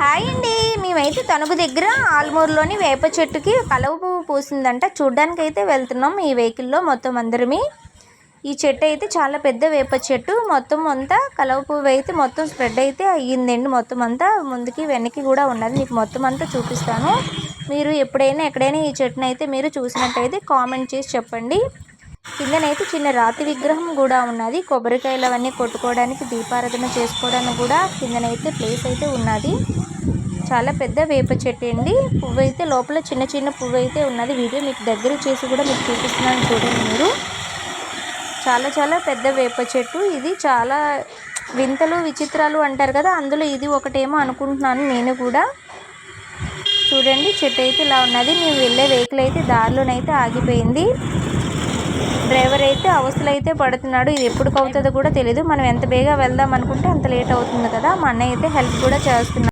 Hi అండి. మేమైతే తణుకు దగ్గర ఆల్మూరులోని వేప చెట్టుకి కలవ పువ్వు పూసిందంట. చూడ్డానికి అయితే వెళ్తున్నాం ఈ వెహికల్లో మొత్తం అందరమి. ఈ చెట్టు అయితే చాలా పెద్ద వేప చెట్టు. మొత్తం అంతా కలవ పువ్వు అయితే మొత్తం స్ప్రెడ్ అయితే అయ్యిందండి. మొత్తం అంతా ముందుకి వెనక్కి కూడా ఉన్నది. మీకు మొత్తం అంతా చూపిస్తాను. మీరు ఎప్పుడైనా ఎక్కడైనా ఈ చెట్టును అయితే మీరు చూసినట్టయితే కామెంట్ చేసి చెప్పండి. కిందనైతే చిన్న రాతి విగ్రహం కూడా ఉన్నది. కొబ్బరికాయలు అవన్నీ కొట్టుకోవడానికి దీపారాధన చేసుకోవడానికి కూడా కిందనైతే ప్లేస్ అయితే ఉన్నది. చాలా పెద్ద వేప చెట్టు అండి. పువ్వు అయితే లోపల చిన్న చిన్న పువ్వు అయితే ఉన్నది. వీడియో మీకు దగ్గర చేసి కూడా మీకు చూపిస్తున్నాను చూడండి మీరు. చాలా చాలా పెద్ద వేప చెట్టు. ఇది చాలా వింతలు విచిత్రాలు అంటారు కదా అందులో ఇది ఒకటేమో అనుకుంటున్నాను నేను కూడా. చూడండి చెట్టు అయితే ఇలా ఉన్నది. మేము వెళ్ళే వెహికల్ అయితే దారిలోనైతే ఆగిపోయింది. డ్రైవర్ అయితే అవస్థలు అయితే పడుతున్నాడు. ఇది ఎప్పుడు అవుతుందో కూడా తెలియదు మనం ఎంత బేగా వెళ్దాం అనుకుంటే అంత లేట్ అవుతుంది కదా. మా అన్నయ్య అయితే హెల్ప్ కూడా చేస్తున్నాడు.